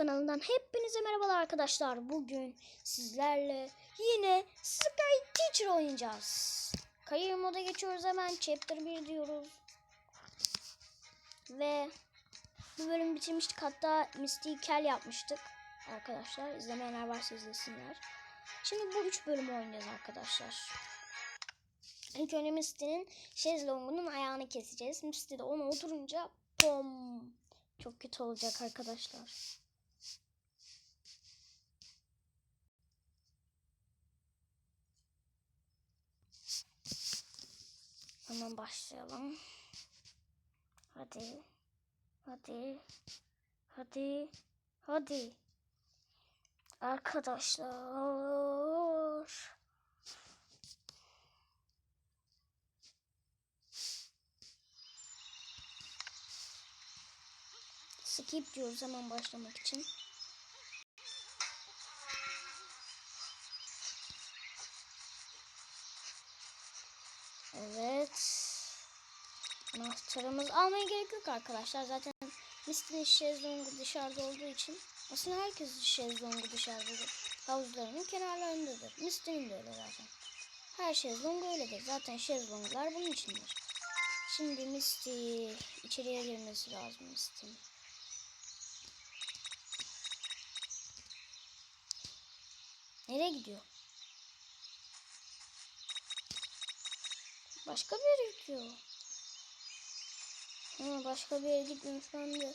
kanalından hepinize merhabalar arkadaşlar. Bugün sizlerle yine Sky Teacher oynayacağız. Kariyer moda geçiyoruz hemen. Chapter 1 diyoruz. Ve bu bölümü bitirmiştik. Hatta Misty Kel yapmıştık. Arkadaşlar izlemeyenler varsa izlesinler. Şimdi bu 3 bölümü oynayacağız arkadaşlar. İlk önce Misty'nin şezlongunun ayağını keseceğiz. Misty de ona oturunca pom çok kötü olacak arkadaşlar. Hemen başlayalım. Hadi. Hadi. Hadi. Hadi. Arkadaşlar. Skip diyoruz hemen başlamak için. Evet. Anahtarımız almaya gerek yok arkadaşlar. Zaten Misty'nin şezlongu dışarıda olduğu için aslında herkesin şezlongu dışarıdadır. Havuzlarının kenarlarındadır. Misty'nin de öyle zaten. Her şezlong öyledir. Zaten şezlonglar bunun içindir. Şimdi Misty içeriye girmesi lazım Misty'nin. Nereye gidiyor? Başka bir yere gidiyor. Ha, başka bir yere gitmemiş ben.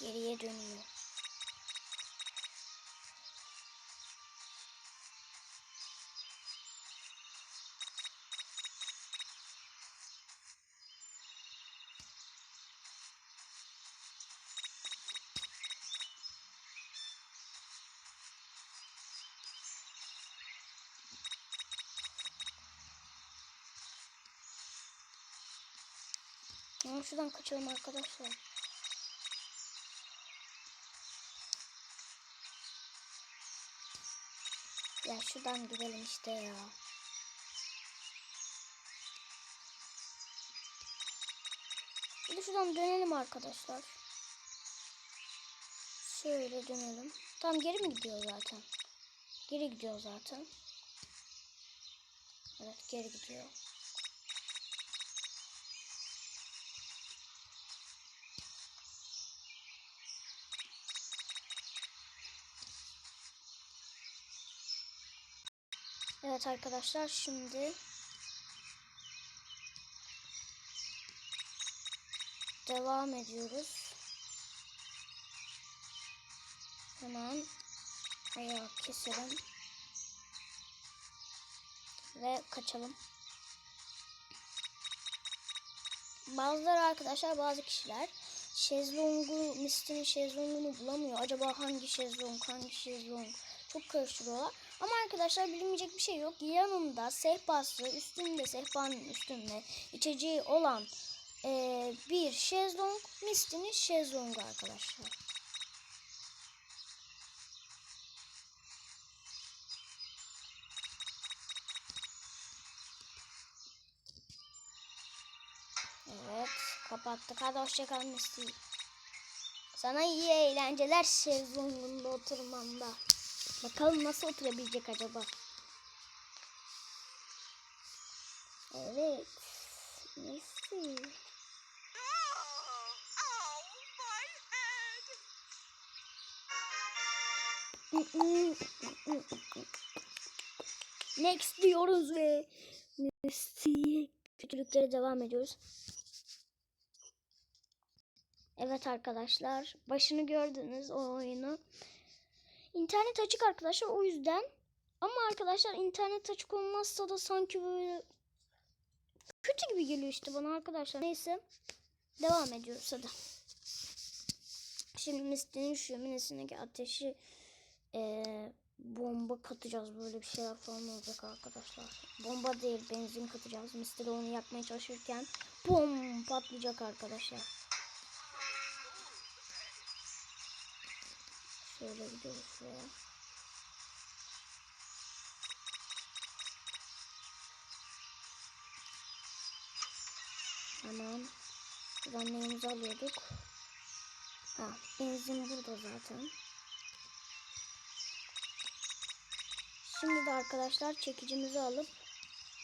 Geriye dönüyor. Şuradan kaçalım arkadaşlar. Ya şuradan gidelim işte ya. Bir de şuradan dönelim arkadaşlar. Şöyle dönelim. Tam geri mi gidiyor zaten? Geri gidiyor zaten. Evet geri gidiyor. Evet arkadaşlar şimdi devam ediyoruz. Hemen ayağı keselim. Ve kaçalım. Bazıları arkadaşlar bazı kişiler şezlongu, Misty'nin şezlongunu bulamıyor. Acaba hangi şezlong, hangi şezlong çok karıştırıyorlar. Ama arkadaşlar bilinmeyecek bir şey yok. Yanında sehpası, üstünde sehpanın üstünde içeceği olan eee, bir şezlong, Misty'nin şezlongu arkadaşlar. Evet kapattık. Hadi hoşçakal Misty. Sana iyi eğlenceler şezlongunda oturmanda. Bakalım nasıl oturabilecek acaba? Evet. Misty. Next diyoruz ve Misty kötülüklere devam ediyoruz. Evet arkadaşlar başını gördünüz o oyunu. İnternet açık arkadaşlar o yüzden. Ama arkadaşlar internet açık olmazsa da sanki böyle kötü gibi geliyor işte bana arkadaşlar. Neyse devam ediyoruz hadi. Şimdi Misty'nin şu minesindeki ateşi eee, bomba katacağız böyle bir şeyler falan olacak arkadaşlar. Bomba değil benzin katacağız. Misty onu yakmaya çalışırken bom patlayacak arkadaşlar. Şöyle gidiyoruz şuraya. Tamam. Buradan alıyorduk. Ha, benzin burada zaten. Şimdi de arkadaşlar çekicimizi alıp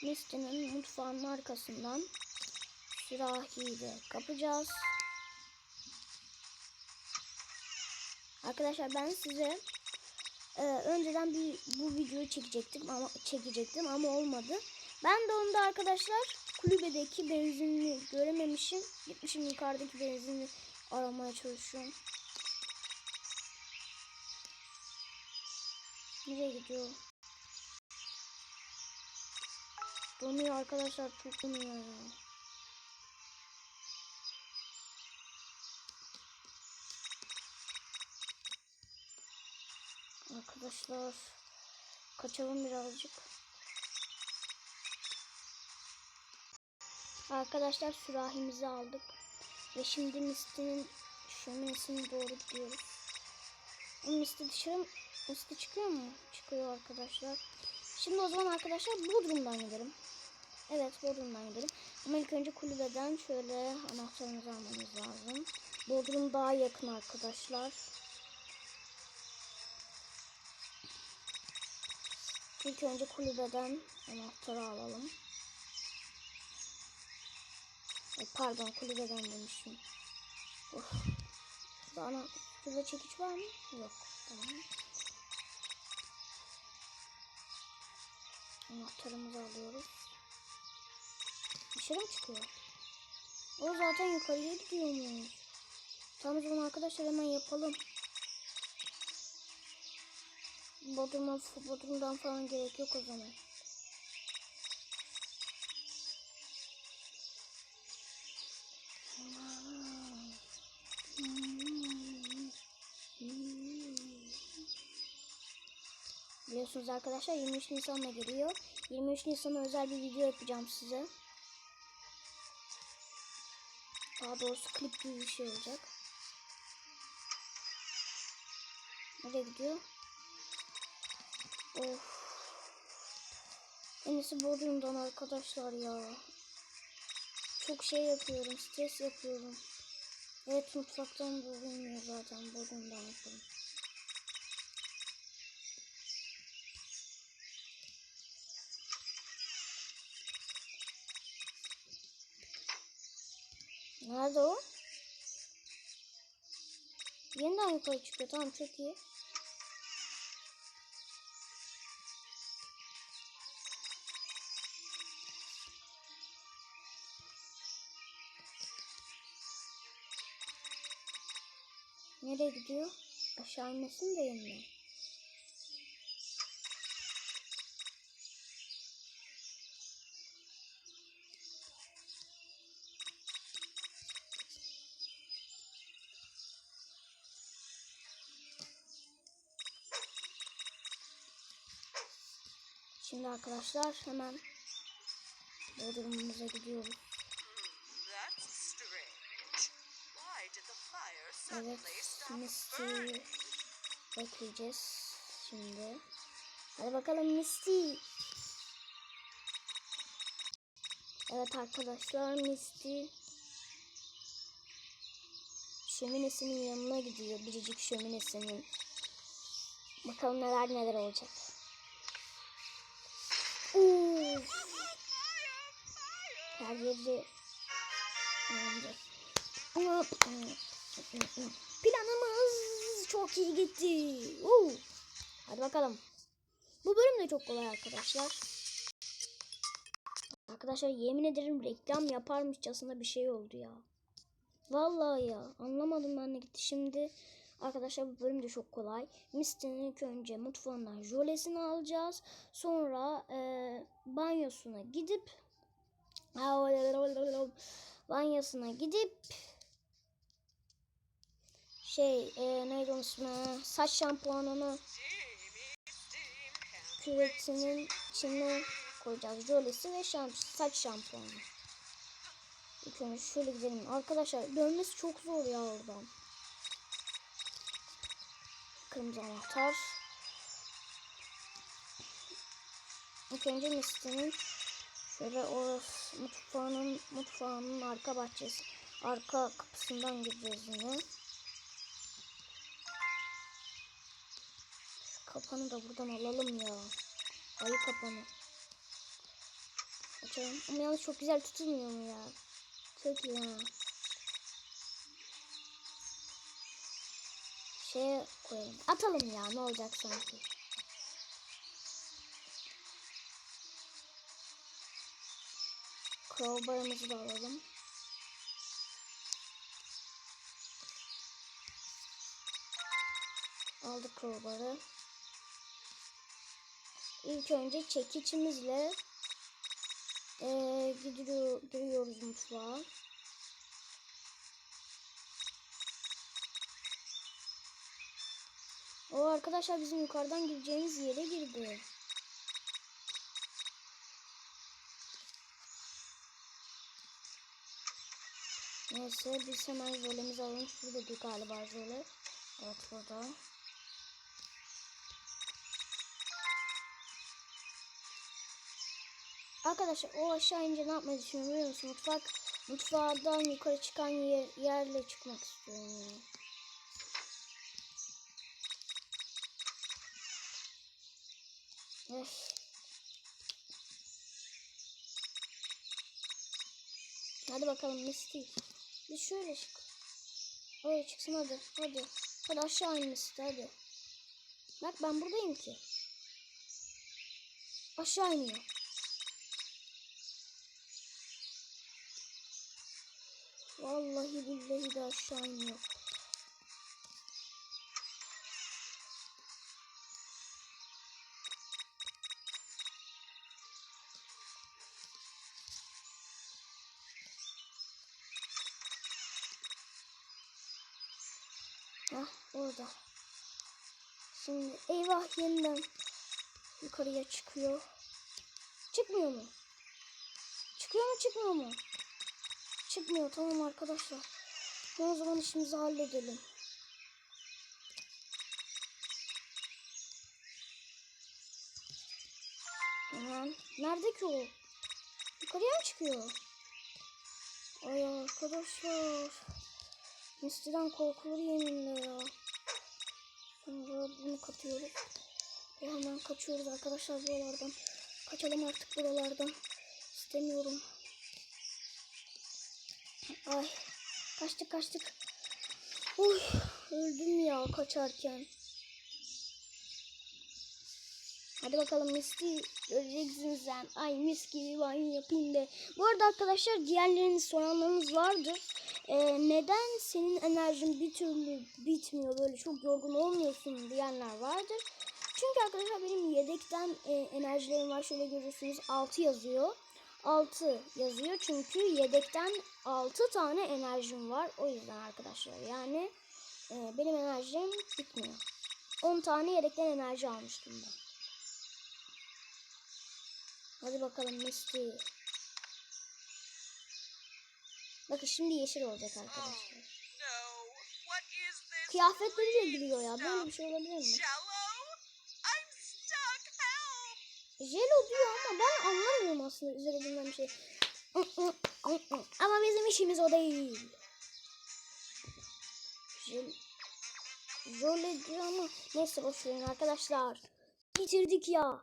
Misty'nin mutfağının arkasından sürahiyi de kapacağız. Arkadaşlar ben size e, önceden bir bu videoyu çekecektim ama çekecektim ama olmadı. Ben de onda arkadaşlar kulübedeki benzinli görememişim. Gitmişim yukarıdaki benzinli aramaya çalışıyorum. Nereye gidiyor? Donuyor arkadaşlar çok donuyor. Arkadaşlar kaçalım birazcık. Arkadaşlar sürahimizi aldık. Ve şimdi Misty'nin şöminesine doğru gidiyoruz. O Misty dışarı Misty çıkıyor mu? Çıkıyor arkadaşlar. Şimdi o zaman arkadaşlar Bodrum'dan gidelim. Evet Bodrum'dan gidelim. Ama ilk önce kulübeden şöyle anahtarımızı almamız lazım. Bodrum daha yakın arkadaşlar. İlk önce kulübeden anahtarı alalım. Pardon kulübeden demişim. Of. Burada ana şurada çekiç var mı? Yok. Tamam. Anahtarımızı alıyoruz. Dışarı mı çıkıyor? O zaten yukarıya gidiyormuş. Tamam o zaman arkadaşlar hemen yapalım. Bodrum'a, Bodrum'dan falan gerek yok o zaman. Biliyorsunuz arkadaşlar 23 Nisan'da geliyor. 23 Nisan'a özel bir video yapacağım size. Daha doğrusu klip gibi bir şey olacak. Nereye gidiyor? Of. En iyisi Bodrum'dan arkadaşlar ya. Çok şey yapıyorum, stres yapıyorum. Evet mutfaktan bulunmuyor zaten Bodrum'dan yapalım. Nerede o? Yeniden yukarı çıkıyor. Tamam çok iyi. Nereye gidiyor? Aşağı inmesin de yanına. Şimdi arkadaşlar hemen Bodrum'umuza gidiyoruz. Evet, suddenly stop Misty burning? bekleyeceğiz şimdi. Hadi bakalım Misty. Evet arkadaşlar Misty şöminesinin yanına gidiyor. Biricik şöminesinin. Bakalım neler neler olacak. Uf, her yeri yandı. Planımız çok iyi gitti. Woo. Hadi bakalım. Bu bölüm de çok kolay arkadaşlar. Arkadaşlar yemin ederim reklam yaparmışçasına bir şey oldu ya. Vallahi ya anlamadım ben de gitti. Şimdi arkadaşlar bu bölüm de çok kolay. Misty'nin ilk önce mutfağından jölesini alacağız. Sonra e, banyosuna gidip banyosuna gidip şey e, neydi onun ismi saç şampuanını küvetinin içine koyacağız. Jölesi ve şamp saç şampuanı. İlk önce şöyle gidelim. Arkadaşlar dönmesi çok zor ya oradan. Kırmızı anahtar. İlk önce Misty'nin Şöyle orası mutfağının mutfağının arka bahçesi. Arka kapısından gireceğiz yine. Kapanı da buradan alalım ya. Ayı kapanı. Açalım. Ama yalnız çok güzel tutulmuyor mu ya? Çok iyi ha. Şeye koyalım. Atalım ya ne olacak sanki. Crowbar'ımızı da alalım. Aldık crowbar'ı. İlk önce çekiçimizle eee gidiyor, giriyoruz mutfağa. O arkadaşlar bizim yukarıdan gireceğimiz yere girdi. Neyse biz hemen jölemizi alalım. Şurada bir galiba jöle. Evet burada. Arkadaşlar o aşağı ince ne yapmayı düşünüyorum biliyor musun? Mutfak, mutfağdan yukarı çıkan yer, yerle çıkmak istiyorum yani. Öf. Hadi bakalım Misty. Biz şöyle çık. Oraya çıksın hadi. Hadi. Hadi aşağı in Misty hadi. Bak ben buradayım ki. Aşağı iniyor. Vallahi billahi de aşağı iniyor. Hah orada. Şimdi eyvah yeniden yukarıya çıkıyor. Çıkmıyor mu? Çıkıyor mu çıkmıyor mu? Çıkmıyor tamam arkadaşlar. O zaman işimizi halledelim. Hemen. Nerede ki o? Yukarıya mı çıkıyor? Ay arkadaşlar. Misty'den korkulur yeminle ya. Sonra bunu katıyoruz. Ve hemen kaçıyoruz arkadaşlar buralardan. Kaçalım artık buralardan. İstemiyorum. Ay. Kaçtık kaçtık. Uy, öldüm ya kaçarken. Hadi bakalım Misty göreceksin sen. Ay mis gibi banyo yapayım de. Bu arada arkadaşlar diğerleriniz soranlarınız vardır. Ee, neden senin enerjin bir türlü bitmiyor böyle çok yorgun olmuyorsun diyenler vardır. Çünkü arkadaşlar benim yedekten e, enerjilerim var. Şöyle görürsünüz 6 yazıyor. 6 yazıyor çünkü yedekten 6 tane enerjim var. O yüzden arkadaşlar yani e, benim enerjim bitmiyor. 10 tane yedekten enerji almıştım ben. Hadi bakalım Misty. Bakın şimdi yeşil olacak arkadaşlar. İs this? Kıyafetleriyle giriyor ya. Böyle bir şey olabilir mi? Jelo diyor ama ben anlamıyorum aslında üzerinden bir şey. Ama bizim işimiz o değil. Jole diyor ama neyse boş verin arkadaşlar. Bitirdik ya.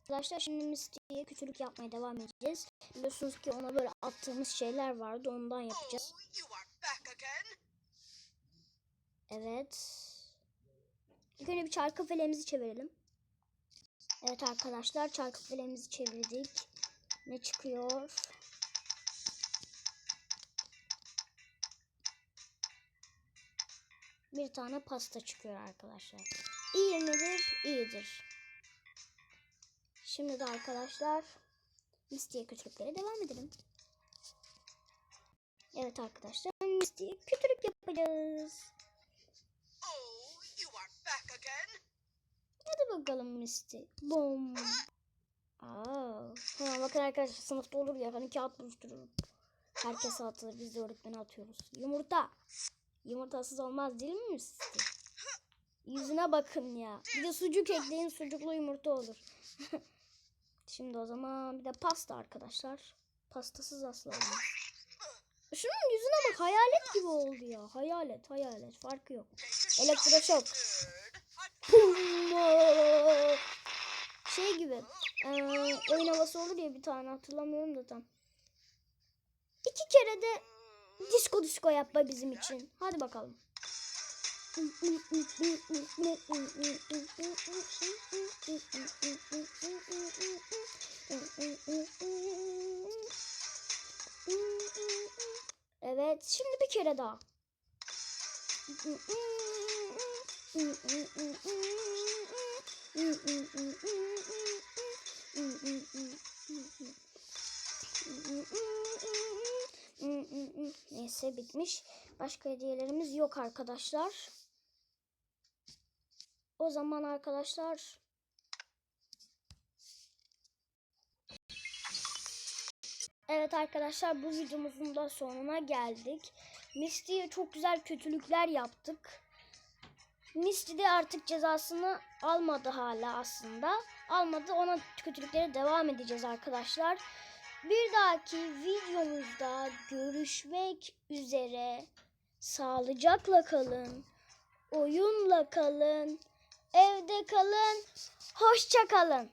Arkadaşlar şimdi Misty'ye kötülük yapmaya devam edeceğiz. Biliyorsunuz ki ona böyle attığımız şeyler vardı ondan yapacağız. Oh. Evet. İlk önce bir çarkı felemizi çevirelim. Evet arkadaşlar çarkı felemizi çevirdik. Ne çıkıyor? Bir tane pasta çıkıyor arkadaşlar. İyi midir? İyidir. Şimdi de arkadaşlar Misty'ye kötülüklere devam edelim. Evet arkadaşlar Misty'ye kötülük yapacağız. Hadi bakalım Misty. Bom. Aa, ha, bakın arkadaşlar sınıfta olur ya hani kağıt buluştururum. Herkese atılır biz de öğretmene atıyoruz. Yumurta. Yumurtasız olmaz değil mi Misty? Yüzüne bakın ya. Bir de sucuk ekleyin sucuklu yumurta olur. Şimdi o zaman bir de pasta arkadaşlar. Pastasız asla olmaz. Şunun yüzüne bak hayalet gibi oldu ya. Hayalet hayalet farkı yok. Elektroşok. Şey gibi. eee, oyun havası olur ya bir tane hatırlamıyorum da tam. İki kere de disco disco yapma bizim için. Hadi bakalım. Evet, şimdi bir kere daha. Neyse bitmiş. Başka hediyelerimiz yok arkadaşlar. O zaman arkadaşlar Evet arkadaşlar bu videomuzun da sonuna geldik. Misty'ye çok güzel kötülükler yaptık. Misty de artık cezasını almadı hala aslında. Almadı ona kötülüklere devam edeceğiz arkadaşlar. Bir dahaki videomuzda görüşmek üzere. Sağlıcakla kalın. Oyunla kalın. Evde kalın. Hoşça kalın.